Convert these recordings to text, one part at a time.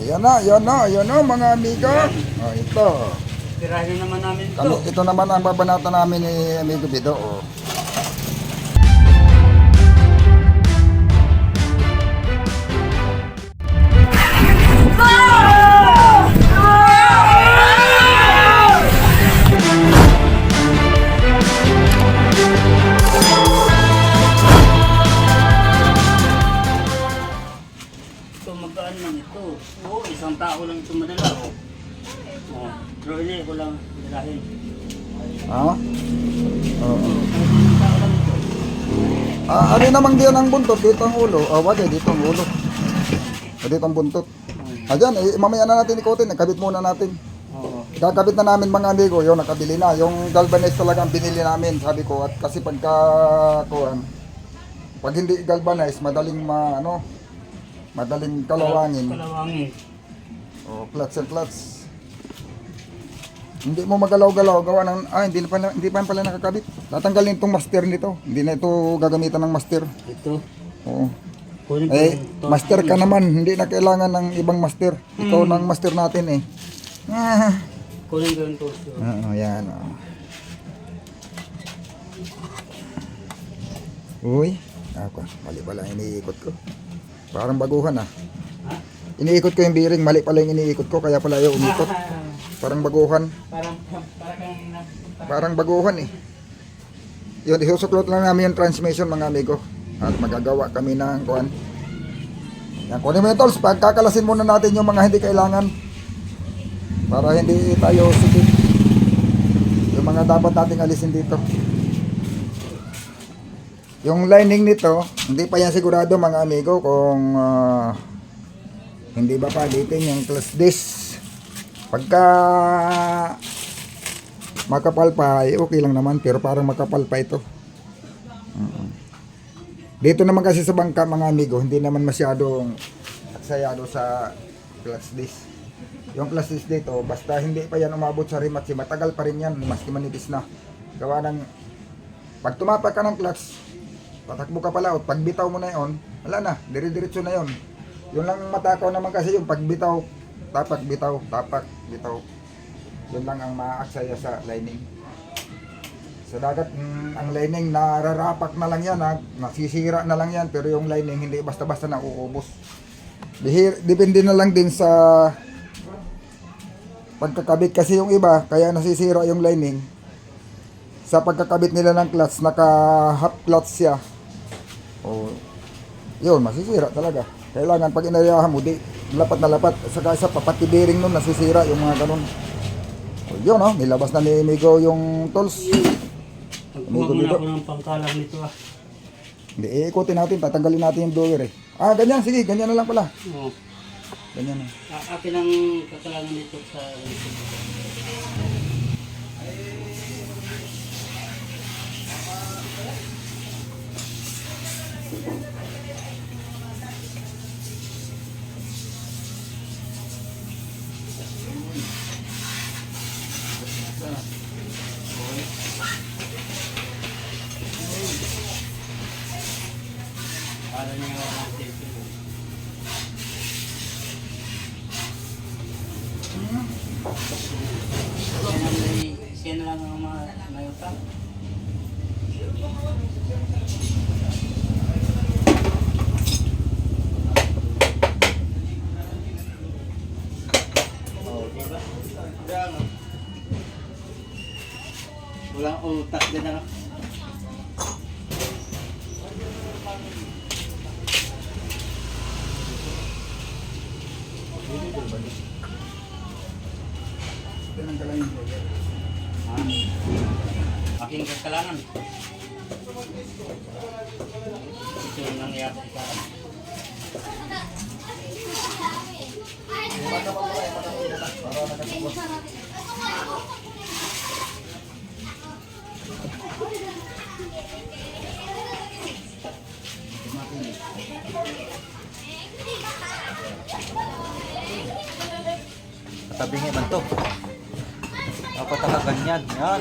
Ayan na, ayan na, ayan na mga amigo. Oh, ito. Tirahin na naman namin Kami, to. ito naman ang babanata namin ni Amigo Bido. Oh. Ah, ano namang diyan ang buntot? Dito ang ulo. Ah, eh, dito ang ulo. Ah, dito ang buntot. Ayan, eh, mamaya na natin ikutin. Nakabit muna natin. Oo. Kakabit na namin mga amigo, yung nakabili na. Yung galvanize talaga ang binili namin, sabi ko. At kasi pagka, kuhan, pag hindi galvanize, madaling ma, ano, madaling kalawangin. Kalawangin. O, flats and flats. Hindi mo magalaw-galaw, gawa ng, ah, hindi, na pala, hindi pa pala nakakabit. Tatanggalin itong master nito. Hindi na ito gagamitan ng master. Ito. Oo. Kunin Eh, yung master ka naman, hindi na kailangan ng ibang master. Ikaw nang master natin eh. Ah. Kunin ko yung toast. Oo, yan. Oh. Uy, ako, mali pala iniikot ko. Parang baguhan ah. Iniikot ko yung bearing, mali pala yung iniikot ko, kaya pala ayaw umikot. Parang baguhan. Parang, parang, Parang baguhan eh. Yun, isusuklot lang namin yung transmission mga amigo. At magagawa kami ng kuhan. Yan, kunin mo yung tools. Pagkakalasin muna natin yung mga hindi kailangan. Para hindi tayo sikip. Yung mga dapat nating alisin dito. Yung lining nito, hindi pa yan sigurado mga amigo kung ah, hindi ba palitin yung clutch disc. Pagka makapal pa, ay okay lang naman. Pero parang makapal pa ito. Dito naman kasi sa bangka mga amigo, hindi naman masyadong aksayado sa clutch disc. Yung clutch disc dito, basta hindi pa yan umabot sa rematch, matagal pa rin yan, maski manipis na. Gawa ng, pag tumapak ka ng clutch, patakbo ka pala, o pagbitaw mo na yon, wala na, dire-diretso na yon. Yun lang ang matakaw naman kasi yung pagbitaw, tapak, bitaw, tapak, bitaw. Yun lang ang maaksaya sa lining. Sa dagat, mm, ang lining nararapak na lang yan, ha? nasisira na lang yan, pero yung lining hindi basta-basta na uubos. Bihir, depende na lang din sa pagkakabit kasi yung iba, kaya nasisira yung lining. Sa pagkakabit nila ng clutch, naka half clutch siya. O, yun, masisira talaga. Kailangan pag inayahan mo, di, lapat na lapat. Saka sa papati bearing nun, nasisira yung mga ganun. O, yun, oh, nilabas na ni Migo yung tools. Pagkuha muna ako ng pangkalang nito ah. Hindi, iikutin natin, tatanggalin natin yung blower eh. Ah, ganyan, sige, ganyan na lang pala. Oo. Ganyan na. A- akin ang kakalangan nito sa... Para Walang utak din ako. Aking kakalangan. Ito yung nangyari sa akin. Katabingi man to. Dapat naka ganyan. Yan.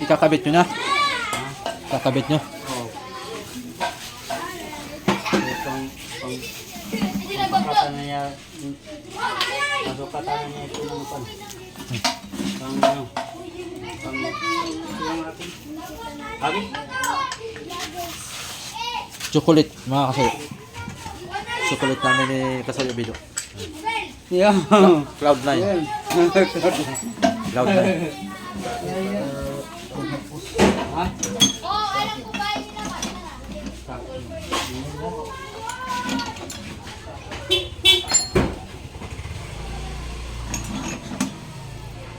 Ikakabit nyo na. kakabit nyo. Oo. Itong, pang, pangkatan na niya, masukatan na niya ito ng pan. Pang ano, pang, yung ating, abi? Chocolate, mga kasayo. Chocolate namin ni Kasayo Bido. Yeah. Cloud9. Yan. Cloud9. Ha?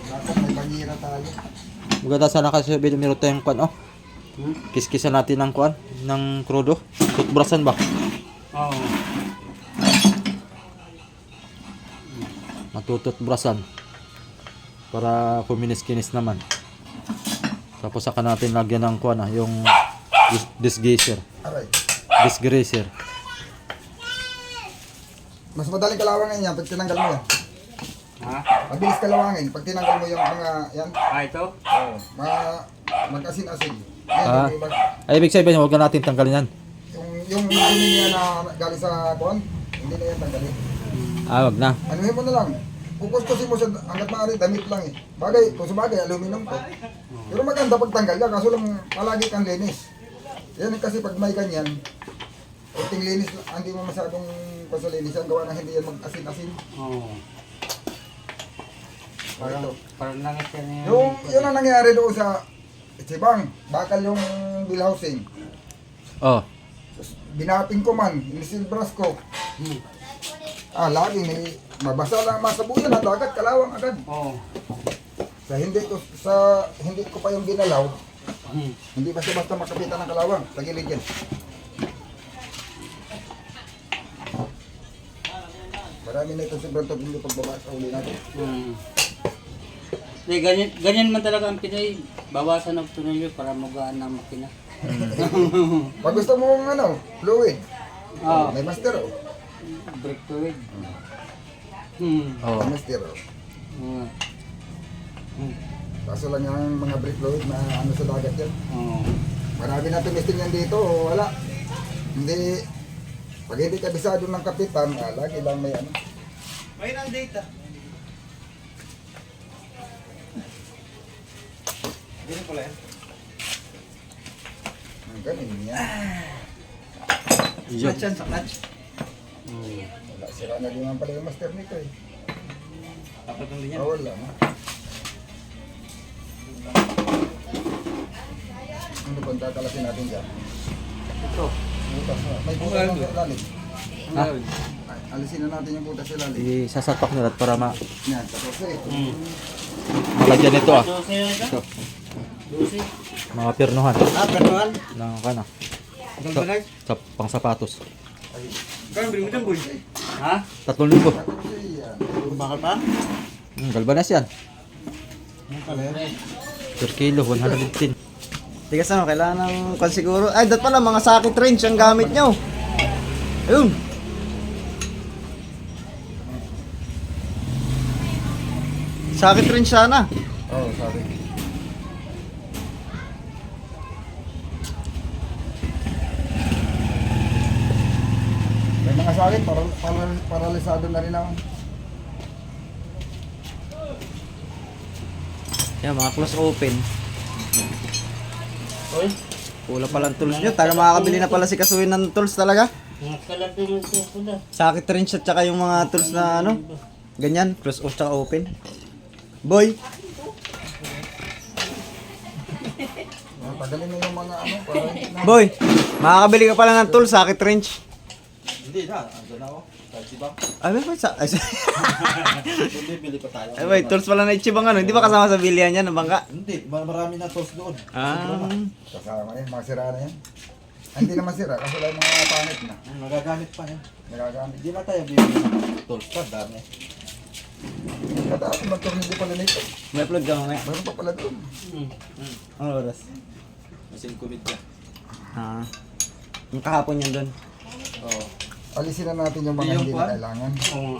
Dapat may bangira tayo. Maganda sana kasi Bido meron tayong kwan, oh. Hmm? Kiskisan natin ng kwan, ng krudo. Toothbrushan ba? Oo. Matututbrasan. Para kuminis-kinis naman. Tapos saka natin lagyan ng kwan, ah, yung dis- disgazer. Aray. Disgrazer. Mas madaling kalawangin yan pag tinanggal mo yan. Ha? Mabilis kalawangin pag tinanggal mo yung mga yan. Ah, ito? Oo. Mga mag-asin-asin. Yan, Ah. Ay, ibig sabihin, huwag na natin tanggalin yan. yung, yung dumi niya na galing sa kuwan, hindi na yan tanggalin. Ah, wag na. Anuhin mo na lang. Kukuskusin mo sa hanggat maaari, damit lang eh. Bagay, kung sabagay, aluminum to. Pero maganda pag tanggal ka, kaso lang palagi kang linis. Yan eh, kasi pag may ganyan, kunting linis, hindi mo masyadong pasalinisan, gawa na hindi yan mag-asin-asin. Oo. Parang, Parang, parang langit yan yung... yung, yun ang nangyari doon sa Sibang, bakal yung bill housing. Oh. Binaping ko man, inisilbras ko. Hmm. Ah, lagi may mabasa lang masabuyan at agad kalawang agad. Oo. Sa hindi ko sa hindi ko pa yung ginalaw, Hmm. hindi basta basta makapitan ng kalawang sa gilid yan. Marami na ito sobrang hindi pagbaba sa uli natin. Hmm. Hindi, ganyan, ganyan man talaga ang Pinoy. Bawasan ng tunilyo para magaan ng makina. Pag gusto mo ng ano, fluid, Oo. may master oh. Break fluid. Hmm. Oh. May master oh. Oo. Hmm. Kaso lang yung mga brake fluid na ano sa dagat yan. Oo. Marami na tumisting yan dito, o wala. Hindi, pag hindi kabisado ng kapitan, ah, lagi lang may ano. May ng data. Pala yan. Ang ganun yan. Yun. Clutch yan sa clutch. Hmm. Wala, sira na din pala yung master nito eh. Dapat lang din yan. Ah, wala. no? Ano ba tatalasin natin dyan? Ito. Butas na. May butas na sa ilalim. Ang Ha? Ay, Alisin na natin yung butas sa ilalim. Isasalpak nila para ma Yan, tapos eh. Hmm. malagyan nito ah. Na ito? Mga pirnuhan Ah, ganuan. ng kana. Sa, sa pang sapatos. Kaya bilhin mo dyan, boy. Ha? 3,000. Tapos eh, yan. Bakal pa? Hmm, galbanas yan. Ano? Per kilo, 110. Tigas naman, kailangan ng kwan siguro. Ay, dat pala, mga sakit wrench ang gamit nyo. Ayun. Sakit wrench sana. Oo, oh, sabi. Mga sakit, para, para, paralisado na rin ako. Yan, mga close open. Uy. Kulang palang tools nyo. Taga makakabili na pala si Kasuin ng tools talaga. Sakit wrench at saka yung mga tools na ano. Ganyan, close off tsaka open. Boy, Tagalin na yung mga ano, boy, makakabili ka pala ng tools, sakit wrench. Hindi na, andun ako. Taxi ba? Ay, may sa ay, sa- Hindi, bili pa tayo. ay, boy, tools pala na ichibang ano. Hindi ba kasama sa bilihan yan, ng bangka? Hindi, mar- marami na tools doon. Ah, Kasama yan, mga sira na yan. Ah, hindi naman sira, kasi lang mga pangit na. Hmm, Nagagamit pa yan. Nagagamit. Hindi na tayo bibili ng tools pa, dami. Kadaas naman tornilyo pala nito. may upload ka mamaya. Meron pa pala doon. Hmm. Ano oras? Masin kumit ka. Ah, yung kahapon yan doon. Oo. Alisin na natin yung mga Hindi yung hindi kwan? na kailangan. Oo.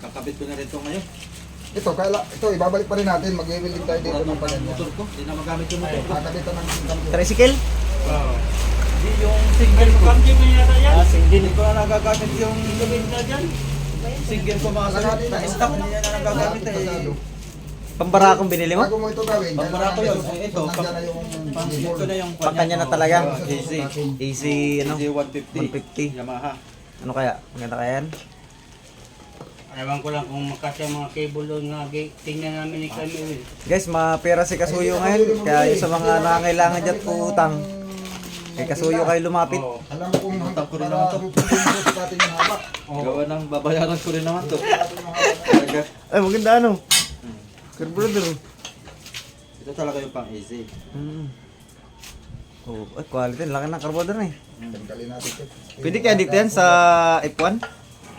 Kakabit ko na rin ito ngayon. Ito, kaya, ito, ibabalik pa rin natin. Mag-welding tayo dito ng paganyan. Motor ko, hindi na magamit yung motor ko. Kakabitan ng. Tricycle? Hindi yung single ko. Kamdi mo yata yan. Ah, single. Hindi ko na nagagamit yung Gabinda dyan. single ko mga sa na-stock. Hindi na nagagamit eh. Pambarakong binili mo? Bago mo ito gawin, Pambarako yun. kailangan Ito, nandiyan na yung Ito na yung Pagkanya na talaga? Easy. Easy, ano? Easy 150. 150. Yamaha. Ano kaya? Maganda kaya yan? Ewan ko lang kung makasya mga cable doon nga. Tingnan namin ni Camille. Guys, mapera si Kasuyo ngayon. Kaya yung sa mga nangangailangan dyan po utang, kay Kasuyo kayo lumapit. Oo. Alam mo kung hanggang ko rin naman to. Gawa ng babayaran ko rin naman to. Ay, maganda ano? Carburetor. Ito talaga yung pang easy. Hmm. Oh, ay, quality. Laki ng carburetor na eh. Tanggalin natin ito. Pwede kaya dito yan sa F1?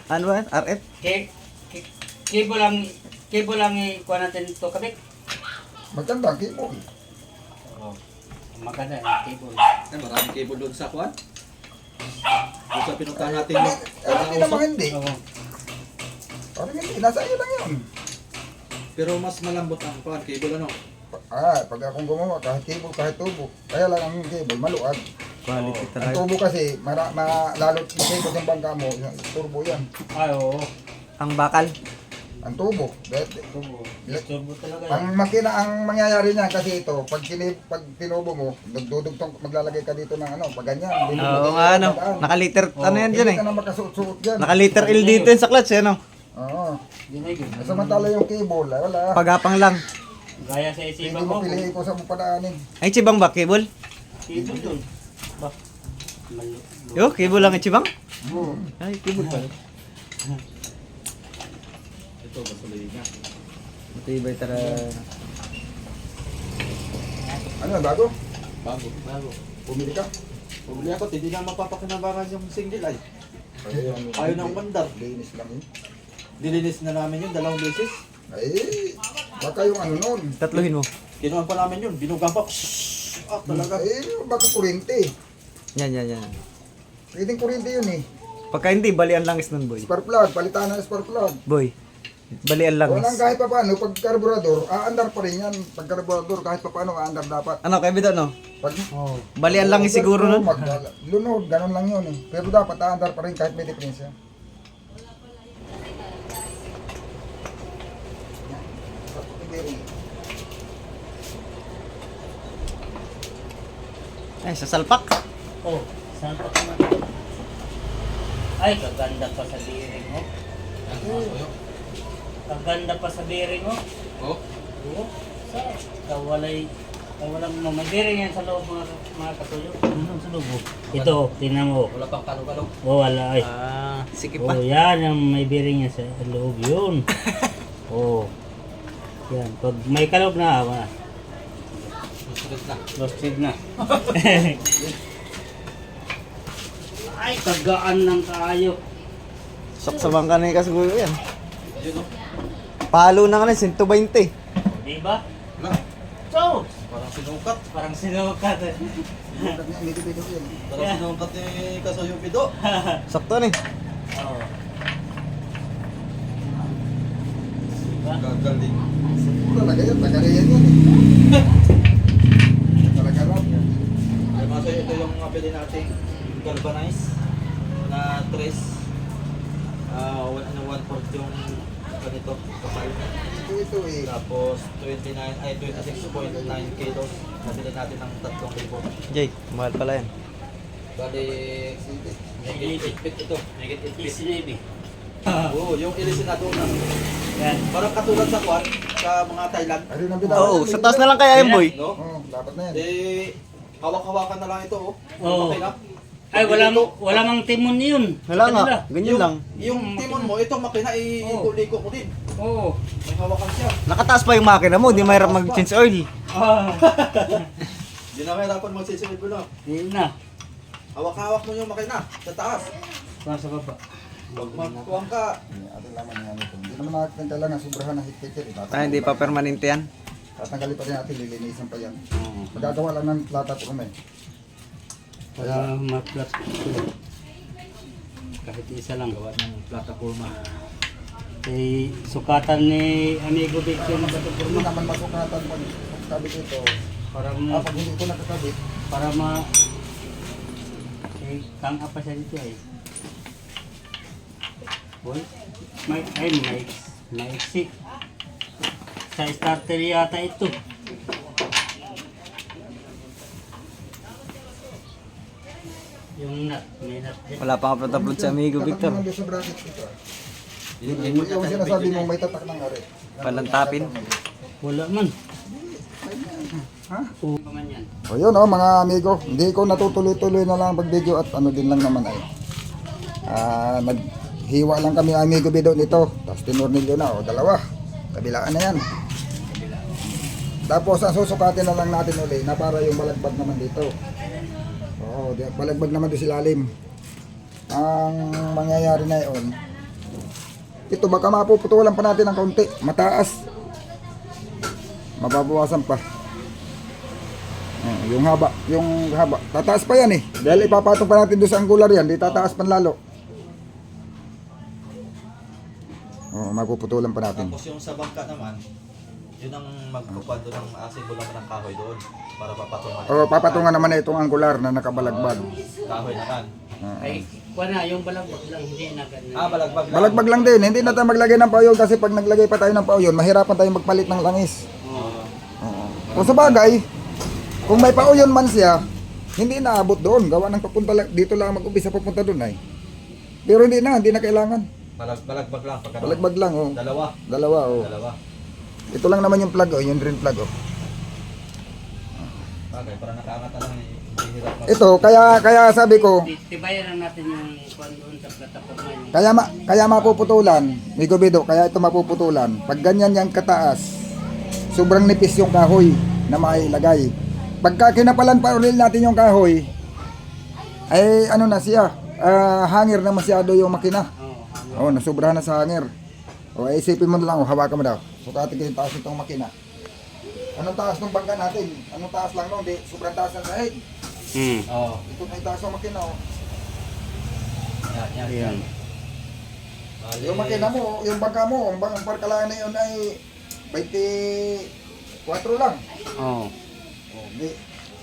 Ano ba yan? RF? Ke- ke- Cable lang, cable lang ikuha natin ito kabit. Maganda, kimo. Oo. Maganda yung cable. Ay, maraming cable doon sa kwan. Doon sa pinuntahan natin yung Eh, hindi naman hindi. Oo. Parang hindi, nasa iyo lang yun. Pero mas malambot ang kwan, cable ano. Ah, pag akong gumawa, kahit cable, kahit tubo. Kaya lang ang cable, maluwag. Quality Ang talaga. tubo kasi, mara, ma, lalo yung bangka mo, yung turbo yan. Ay, oo. Ang bakal. Ang tubo. Dahil, Turbo. Turbo talaga yan. ang makina, ang mangyayari niyan kasi ito, pag, kini, pag tinubo mo, dudugtong, maglalagay ka dito ng ano, pag ganyan. Oo nga ano. Nakaliter, ano yan dyan eh. Hindi ka na makasuot-suot dyan. Nakaliter L dito yan sa clutch eh, no? Oo. Ginigil. Samantala yung cable, ay, wala. Pagapang lang. Gaya sa Hindi isipan mo ko. piliin ko sa padaanin. Ay, chibang ba? Cable? Cable doon. Ba? Malo. Yo, cable lang yung chibang? Oo. Ay, cable pala. Ito, gasolina. Matibay talaga. Ano, bago? Bago. Bago. Bumili ka? Bumili ako, hindi na mapapakinabangan yung single ay. Ayaw, Ayaw nang mandar. Linis lang yun. Dilinis na namin yun, dalawang beses. Ay, baka yung ano nun. Tatluhin mo. Kinuha pa namin yun, binugang pa. Ah, talaga. Eh, baka kurente. Yan, yan, yan. Pwedeng kurente yun eh. Pagka hindi, balian langis nun, boy. Spark plug, palitan ng spark plug. Boy, balian Walang langis. kahit pa paano, pag karburador, aandar pa rin yan. Pag karburador, kahit pa paano, aandar dapat. Ano, kaya bito, no? Pag, Oo. Balian langis siguro nun. Mag, lunod, ganun lang yun eh. Pero dapat aandar pa rin kahit may diferensya. Ay, sa salpak. Oh, saan pa naman ito? Ay, kaganda pa sa bearing mo. Kaganda pa sa bearing mo. Oh, Oo. Sa kawalay kawalang mo. May bearing yan sa loob mga mga katuyo. Ano sa loob? oh? Ito, tingnan mo. wala pang kalong-kalong. Oh, wala ay. Ah, sige Oh, yan ang may bearing yan sa loob yun. oh. Yan, pag may kaloob na, wala. Susunod na. Roasted na. Ay, kagaan ng kayo. Sok sa bangka na yung kasiguyo yan. Yun oh. Palo na ka na, 120. Di ba? Wala. So, Parang sinukat. parang sinukat. eh. Parang sinukat ni Kasoyo Pido. Sakto na eh. Oo. Diba? Gagaling. Talaga yan, tagariyan yan eh. Mga ito yung mabili nating galvanized na tres. Ah, uh, ano, one fourth yung ganito, kapal. Ito, ito eh. Tapos 29, ay 26.9 kilos. Nabili natin ng 3,000. Jake, mahal pala yan. Bali, negative fit ito. Negative fit. Easy Navy. Oo, yung ilisinado na. Yan. Parang katulad sa kwan, sa mga Thailand. Ayun ang bitaw. Oo, sa taas na lang kaya yan, boy. No? Oo, dapat na yan. Eh, hawak-hawakan na lang ito, oh. Oo. Okay na. Ay, wala, wala mang timon yun. Wala nga, Kanila. ganyan lang. Yung timon mo, itong makina, iiko-liko mo din. Oo. May hawakan siya. Nakataas pa yung makina mo, di mahirap mag-change oil. Ah. Hindi na mahirapan magsisimid mo na. Yun na. Hawak-hawak mo yung makina, sa taas. Nasa baba. Pag magkuwang ka, Atin naman yan ito. Hindi naman natin kailangan sobrahan na higpit yan. Ay, hindi pa permanente yan. Tatanggalin pa rin natin, lilinisan pa yan. Oo. Magagawa lang ng plata po kami. Para ma-flat ito. Kahit isa lang. gawa ng plataforma. Eh, sukatan ni Amigo Vic yung Hindi matutulong naman masukatan pag kabit ito. para Ah, mo, pag hindi ko nakakabit, para ma eh, kang apa siya dito eh. Boy, may, ay, may, may exit. Sa starter yata ito. Yung nut, may nut din. Wala pa nga pataplot si Amigo Victor. Tatak sa bracket Yung, yung sinasabi mo may tatak ng ari. Palantapin. Wala man. Ha? O yun oh mga amigo, hindi ko natutuloy-tuloy na lang pag video at ano din lang naman ay. Ah, naghiwa lang kami amigo bido nito. Tapos tinurnilyo na o dalawa. Kabilaan na yan. Tapos ang susukatin na lang natin uli na para yung balagbag naman dito. Oo, balagbag naman doon sa ilalim. Ang mangyayari na yun, ito baka mapuputulan pa natin ng kaunti, mataas. Mababawasan pa. Oh, yung haba, yung haba. Tataas pa yan eh. Dahil ipapatong pa natin doon sa angular yan, di tataas pa lalo. Oh, mapuputulan pa natin. Tapos yung sa bangka naman, yun ang magpapado ng asibo lang ng kahoy doon para papatungan. Oh, papatungan naman na itong angular na nakabalagbag. Kahoy naman. Ay, kuha na, yung balagbag lang, hindi na ganun. Ah, balagbag lang. Balagbag lang din, hindi na tayo maglagay ng pauyon kasi pag naglagay pa tayo ng pauyon, mahirapan tayong magpalit ng langis. Oo. Oo. Kung sa bagay, kung may pauyon man siya, hindi naabot doon. Gawa ng papunta lang, dito lang mag-umpisa papunta doon ay. Pero hindi na, hindi na kailangan. Balag, balagbag lang. Pagka Balagbag lang, oh. Dalawa. Dalawa, oh. Dalawa. Ito lang naman yung plug, oh, yung drain plug, oh. Bagay, para nakaangat na lang. eh, Ito, kaya kaya sabi ko, Ti- Tibayan lang natin yung kuhan doon sa platform na yun. kaya ma, kaya mapuputulan, Migo Bido, kaya ito mapuputulan. Pag ganyan yang kataas, sobrang nipis yung kahoy na mailagay. Pagka kinapalan pa ulit natin yung kahoy, ay ano na siya, ah, hangir na masyado yung makina. Oh, nasubrahan na sa hangir. O, ay isipin mo na lang, oh, hawakan mo daw. Sukatin ko yung taas nitong makina. Anong taas ng bangka natin? Anong taas lang nun? Di, sobrang taas ng sahig. Hmm. Oo. Ito na yung taas ng makina, oh. Yan, yan. Ayan. Bali, Yung makina mo, yung bangka mo, ang bang ang parkalaan na yun ay 24 lang. Oo. Oh, di.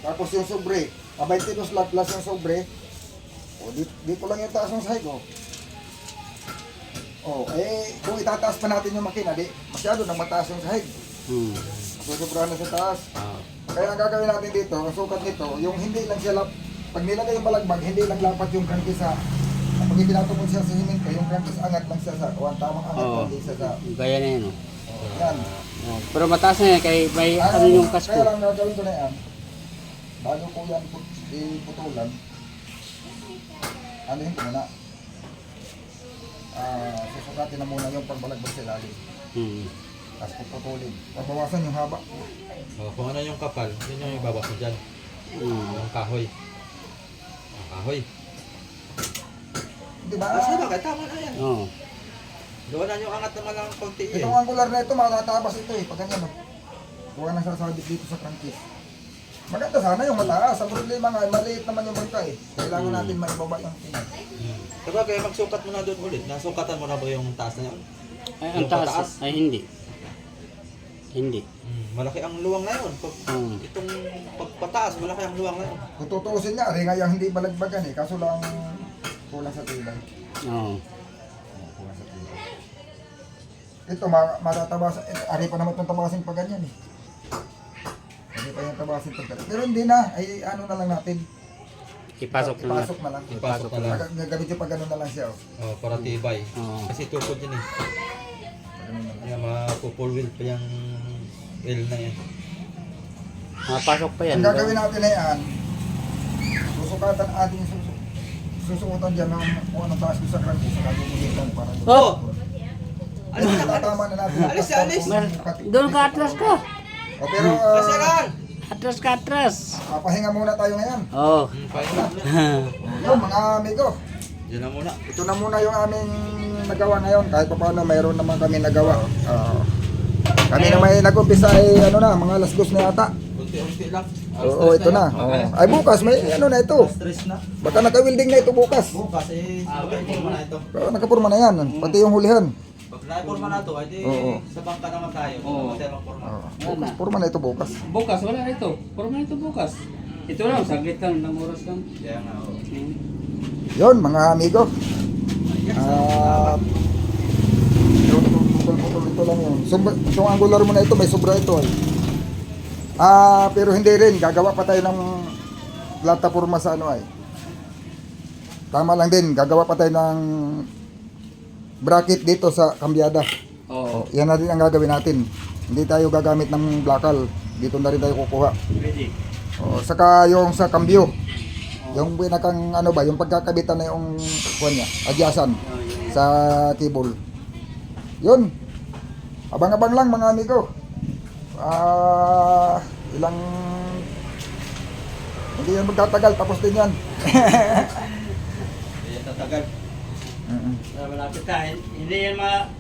Tapos yung sobre, ah, 22 lang plus yung sobre. O, di, dito lang yung taas ng sahig, oh. Oh, eh, kung itataas pa natin yung makina, di, masyado nang mataas yung sahig. Hmm. Susobrahan na sa taas. Oo. Kaya ang gagawin natin dito, ang sukat nito, yung hindi lang siya lap, pag nilagay yung balagbag, hindi lang lapat yung crankcase sa, pag itinatupon siya sa himinto, yung crankcase angat lang siya sa, kuwan, tamang angat Oo. lang siya sa, Gaya na yun. oh. yan. Pero mataas na yan, kay may ano yung kasko. Kaya lang gagawin ko na yan, bago ko yan put, iputulan, ano yun muna, ah, susukatin na muna yung pagbalagbag sa ilalim, Hmm. tapos puputulin, pabawasan yung haba. Oh, kung ano yung kapal, yun yung ibabas mo dyan. Hmm. Yung kahoy. Ang kahoy. Di ba? Ah, sige, bakit? Tama na yan. Oo. Doon na yung angat naman ng konti eh. Itong angular na ito, matatabas ito eh, pag ganyan oh. Huwag nang sasabit dito sa crankcase. Maganda sana yung mataas. Ang problema nga, maliit naman yung bangka eh. Kailangan Hmm. natin maibaba yung pinag. Hmm. Sabagay, magsukat mo na doon ulit. Nasukatan mo na ba yung taas na yun? Ay, ang taas. pataas? Ay, hindi. Hindi. Hmm. Malaki ang luwang na yun. Pag, Oo. itong pagpataas, malaki ang luwang na yun. Kung tutuusin niya, rin nga yung hindi balagbagan eh. Kaso lang kulang sa tibay. Oo. Oh, kulang sa tibay. Ito, ma matatabasan. Ito, ari pa naman itong tabasin pag ganyan eh. Ari pa yung tabasin pag ganyan. Pero hindi na, ay ano na lang natin. Ipasok na lang. Ipasok na lang. Ipasok na lang. Gagamit yung pag ganun na lang siya oh. Oh, para tibay. Oo. Kasi tukod yun eh. Na. Kaya mapupull wheel pa yung wheel na yan. Mapasok pa yan. Ang gagawin natin na yan, susukatan ating susu susukutan dyan ng kung anong taas ko sa crank sa kagumulitan para Oh! Alis ka, alis! Tatama na natin. Alis, alis! Doon ka atras ka. O pero, uh, lang! Atras ka atras. papahinga muna tayo ngayon. Oo. Hmm, fine lang. Yun mga amigo, Diyan na muna. ito na muna yung aming nagawa ngayon. Kahit pa paano, mayroon naman kami nagawa. Ah, kami na may nag-umpisa ay ano na, mga alas dos na yata. Unti-unti lang. Oo, ito na. Oo. Ay bukas, may ano na ito. Stress na. Baka naka-welding na ito bukas. Bukas eh, sabay ko na ito. Pero nakapurma na yan. Pati yung hulihan. Pag Na-forma na to, edi Oo. sa bangka naman tayo. Oo. Oo. Tayo magporma. Oh, bukas, purma na ito bukas. Bukas, wala ito. Puro ito bukas. Ito lang, saglit lang, ng oras lang. Kaya nga, oo. Yon mga amigo. At yun, putol-putol ito lang yun. So, itong angular mo na ito, may sobra ito eh. Ah, pero hindi rin. Gagawa pa tayo ng plataforma sa ano ay. Tama lang din. Gagawa pa tayo ng bracket dito sa kambyada. Oo. Oh, yan na rin ang gagawin natin. Hindi tayo gagamit ng blakal. Dito na rin tayo kukuha. Ready. Oh, saka yung sa kambyo. Yung pinakang ano ba, yung pagkakabitan na yung kuwan niya, adyasan Oh, yun. sa table. Yun. Abang-abang lang mga amigo. Ah, ilang hindi yan magtatagal tapos din yan. Kaya tatagal. Mm-mm. Ah, Malapit na. Hindi yan ma...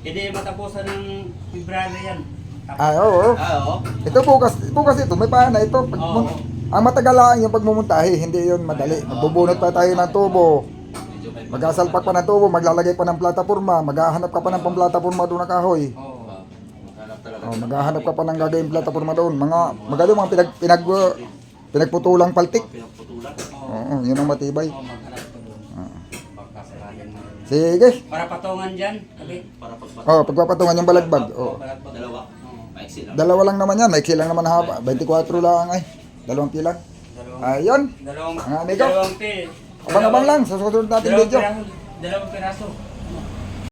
Hindi yan matapusan ng February yan. Tapos- Ah, oo. Ah, oo. Ito bukas, bukas ito, may paana ito. Pag, mun- ang matagal lang yung pagmumuntahe, hindi yun madali. Magbubunot pa tayo ng tubo. Magasalpak pa ng tubo, maglalagay pa ng plataforma, maghahanap ka pa ng pamplataforma doon na kahoy. Oo. Oh, maghahanap ka pa ng gagawin plataforma doon. Mga magaling mga pinag pinag pinagputulang paltik. Oo, yun ang matibay. Sige. Para patungan. Kabi. Para pagpat. Oh, pagpapatungan yung balagbag. Oh. Dalawa. Dalawa lang naman yan, maiksi lang naman haba. 24 lang ay. Dalawang pilang. Ayun. dalawang, dalawang pi. Abang-abang lang sa susunod Dalawang video. Dalawang piraso.